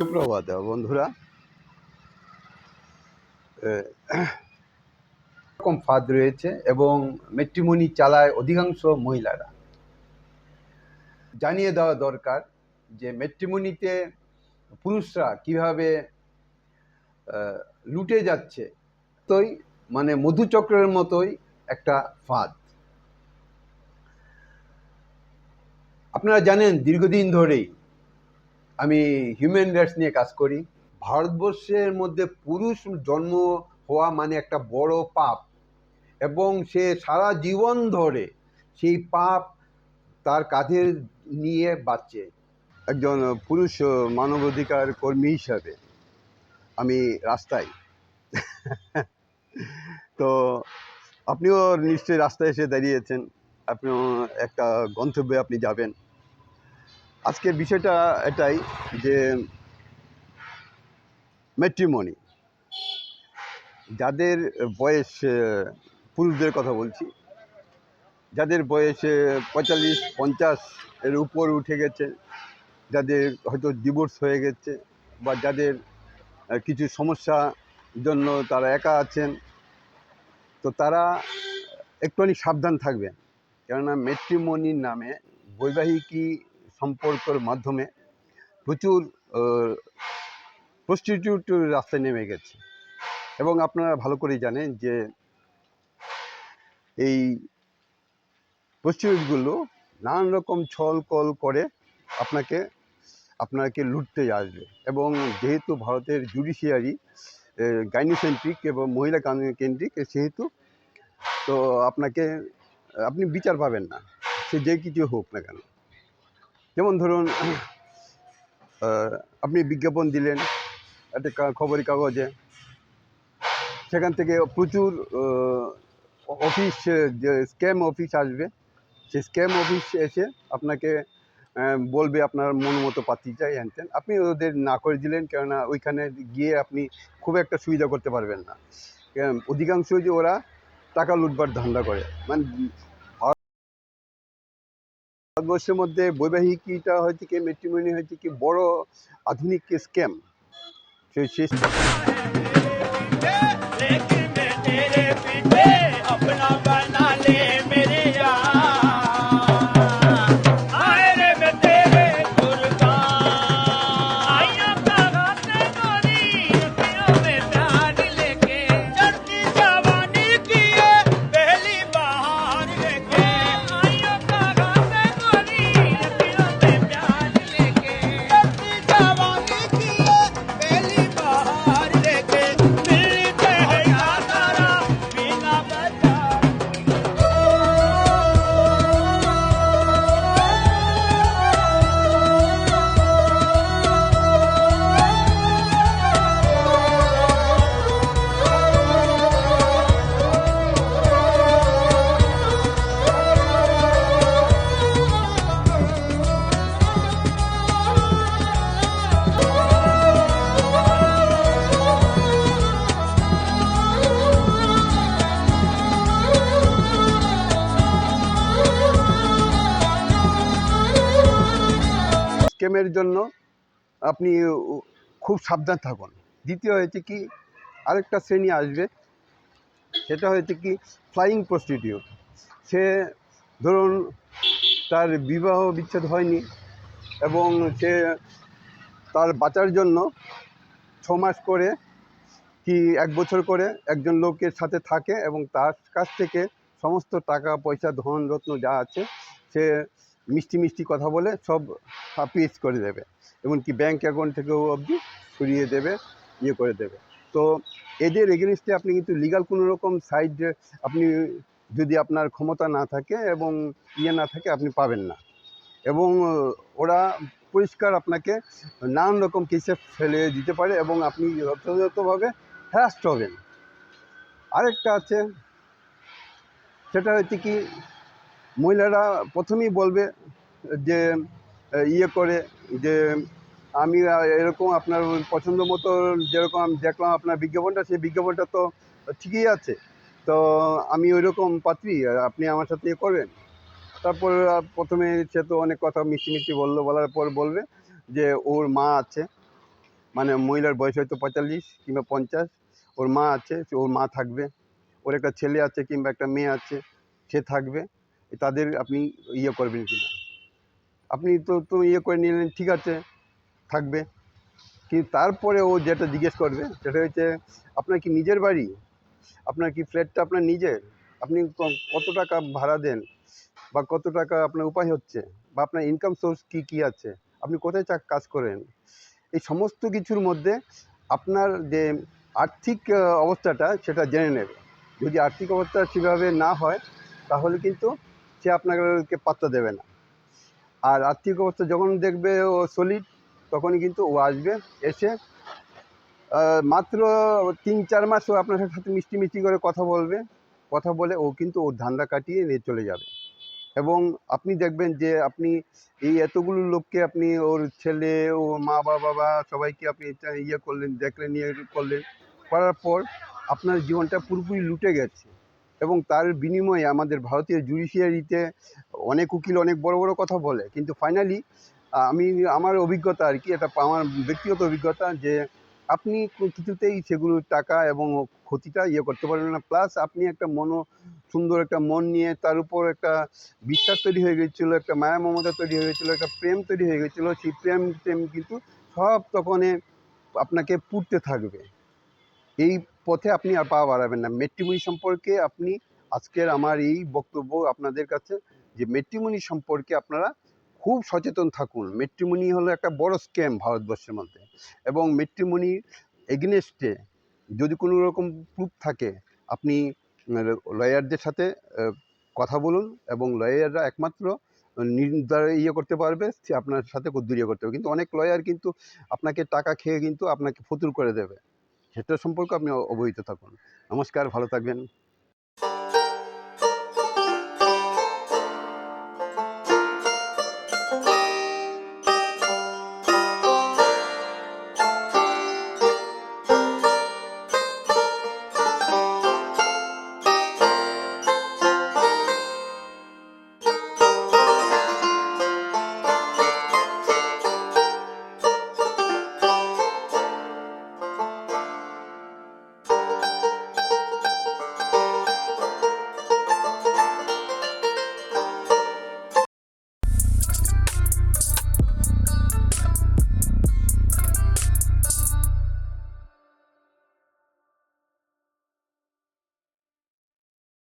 সুপ্রভাত বন্ধুরা। এ, রকম ফাঁদ রয়েছে এবং মেট্রিমনি চালায় অধিকাংশ মহিলারা। জানিয়ে দেওয়া দরকার যে মেট্রিমনিতে পুরুষরা কীভাবে লুটে যাচ্ছে তোই মানে মধুচক্রের মতোই একটা ফাঁদ। আপনারা জানেন দীর্ঘদিন ধরেই আমি হিউম্যান রাইটস নিয়ে কাজ করি। ভারতবর্ষের মধ্যে পুরুষ জন্ম হওয়া মানে একটা বড় পাপ। এবং সে সারা জীবন ধরে সেই পাপ তার কাঁধে নিয়ে বাঁচছে একজন পুরুষ মানবাধিকার কর্মী হিসাবে আমি রাস্তায়। তো আপনিও নিশ্চয়ই রাস্তায় এসে দাঁড়িয়েছেন। আপনিও একটা গন্তব্যে আপনি যাবেন। আজকের বিষয়টা এটাই যে ম্যাট্রিমনি যাদের বয়স পুরুষদের কথা বলছি, যাদের বয়স পঁয়তাল্লিশ, পঞ্চাশ এর উপর উঠে গেছে, যাদের হয়তো ডিভোর্স হয়ে গেছে বা যাদের কিছু সমস্যা জন্য তারা একা আছেন, তো তারা একটুখানি সাবধান থাকবেন। কেননা ম্যাট্রিমনির নামে বৈবাহিকী সম্পর্কের মাধ্যমে প্রচুর প্রস্টিটিউট রাস্তায় নেমে গেছে। এবং আপনারা ভালো করেই জানেন যে এই প্রস্টিটিউটগুলো নানান রকম ছল কল করে আপনাকে আপনাকে লুটতে আসবে। এবং যেহেতু ভারতের জুডিশিয়ারি গাইনোসেন্ট্রিক এবং মহিলা কেন্দ্রিক সেহেতু তো আপনাকে, আপনি বিচার পাবেন না। সে যে কিছু হোক না কেন। যেমন ধরুন আপনি বিজ্ঞাপন দিলেন, একটা খবরের কাগজে। সেখান থেকে প্রচুর অফিস, যে স্ক্যাম অফিস আসবে, সেই স্ক্যাম অফিস এসে আপনাকে বলবে আপনার মন মতো পাত্রী চাই, হ্যান আপনি ওদের না করে দিলেন, কেননা ওইখানে গিয়ে আপনি খুব একটা সুবিধা করতে পারবেন না। অধিকাংশ যে ওরা টাকা লুটবার ধান্দা করে। মানে ভারতবর্ষের মধ্যে বৈবাহিকীটা হয়েছে কি ম্যাট্রিমনি হয়েছে কি বড় আধুনিক স্ক্যাম সেই স্ক্যামের জন্য আপনি খুব সাবধান থাকুন। দ্বিতীয় হয়েছে কি, আরেকটা শ্রেণি আসবে, সেটা হয়েছে কি ফ্লাইং প্রস্টিটিউট সে ধরুন তার বিবাহ বিচ্ছেদ হয়নি এবং সে তার বাঁচার জন্য ছ মাস করে কি এক বছর করে একজন লোকের সাথে থাকে এবং তার কাছ থেকে সমস্ত টাকা, পয়সা ধন রত্ন যা আছে সে মিষ্টি মিষ্টি কথা বলে সব হাফিজ করে দেবে। এমনকি ব্যাঙ্ক অ্যাকাউন্ট থেকেও অবধি সরিয়ে দেবে ইয়ে করে দেবে। তো এদের এগেনস্টে আপনি কিন্তু লিগাল কোনো রকম সাইড আপনি যদি আপনার ক্ষমতা না থাকে এবং ইয়ে না থাকে, আপনি পাবেন না। এবং ওরা পরিষ্কার আপনাকে নানান রকম কেসে ফেলে দিতে পারে এবং আপনি যথাযথভাবে হ্যারাস্ট হবেন। আরেকটা আছে, সেটা হচ্ছে কি মহিলারা প্রথমেই বলবে যে ইয়ে করে যে, আমি এরকম আপনার পছন্দ মতো যেরকম আমি দেখলাম আপনার বিজ্ঞাপনটা, সেই বিজ্ঞাপনটা তো ঠিকই আছে। তো আমি ওই রকম পাত্রী, আপনি আমার সাথে ইয়ে করবেন। তারপর প্রথমে সে তো অনেক কথা মিষ্টি মিষ্টি বলল, বলার পর বলবে যে, ওর মা আছে। মানে মহিলার বয়স হয়তো পঁয়তাল্লিশ কিংবা পঞ্চাশ। ওর মা আছে, ওর মা থাকবে। ওর একটা ছেলে আছে কিংবা একটা মেয়ে আছে, সে থাকবে। তাদের আপনি ইয়ে করবেন কি না আপনি তো তো ইয়ে করে নিলেন, ঠিক আছে, থাকবে। কিন্তু তারপরে ও যেটা জিজ্ঞেস করবে, সেটা হচ্ছে, আপনার কি নিজের বাড়ি? আপনার কি ফ্ল্যাটটা আপনার নিজের? আপনি কত টাকা ভাড়া দেন? বা কত টাকা আপনার উপায় হচ্ছে? বা আপনার ইনকাম সোর্স কি কি আছে? আপনি কোথায় কাজ করেন? এই সমস্ত কিছুর মধ্যে আপনার যে আর্থিক অবস্থাটা, সেটা জেনে নেবে। যদি আর্থিক অবস্থা সেভাবে না হয়, তাহলে কিন্তু সে আপনাকে পাত্তা দেবে না। আর আর্থিক অবস্থা যখন দেখবে ও সলিড তখনই কিন্তু ও আসবে, এসে মাত্র তিন চার মাস ও আপনার সাথে মিষ্টি মিষ্টি করে কথা বলবে। কথা বলে ও কিন্তু ওর ধান্দা কাটিয়ে নিয়ে চলে যাবে। এবং আপনি দেখবেন যে আপনি এই এতগুলো লোককে আপনি ওর ছেলে, ও মা বাবা বা সবাইকে আপনি ইয়ে করলেন, দেখলেন ইয়ে করলেন, করার পর আপনার জীবনটা পুরোপুরি লুটে গেছে। এবং তার বিনিময়ে আমাদের ভারতীয় জুডিশিয়ারিতে অনেক উকিল অনেক বড় বড় কথা বলে। কিন্তু ফাইনালি আমি, আমার অভিজ্ঞতা আর কি, এটা আমার ব্যক্তিগত অভিজ্ঞতা যে আপনি কিছুতেই সেগুলো টাকা এবং ক্ষতিটা ইয়ে করতে পারবেন না। প্লাস আপনি একটা মনো, সুন্দর একটা মন নিয়ে তার উপর একটা বিশ্বাস তৈরি হয়ে গেছিল, একটা মায়া মমতা তৈরি হয়ে গেছিল, একটা প্রেম তৈরি হয়ে গেছিল, সেই প্রেম প্রেম কিন্তু সব তখন আপনাকে পুড়তে থাকবে। এই পথে আপনি আর পা বাড়াবেন না। মেট্রিমনি সম্পর্কে আপনি আজকের আমার এই বক্তব্য আপনাদের কাছে যে মেট্রিমনি সম্পর্কে আপনারা খুব সচেতন থাকুন। মেট্রিমনি হলো একটা বড় স্ক্যাম ভারতবর্ষের মধ্যে এবং মেট্রিমনির এগেনেস্টে যদি কোনো রকম প্রুফ থাকে, আপনি লয়ারদের সাথে কথা বলুন এবং লয়াররা একমাত্র নির্ধার ইয়ে করতে পারবে আপনার সাথে দূরিয়ে করতে হবে কিন্তু অনেক লয়ার কিন্তু আপনাকে টাকা খেয়ে কিন্তু আপনাকে ফতুর করে দেবে। সেটা সম্পর্কে আপনি অবহিত থাকুন। নমস্কার ভালো থাকবেন।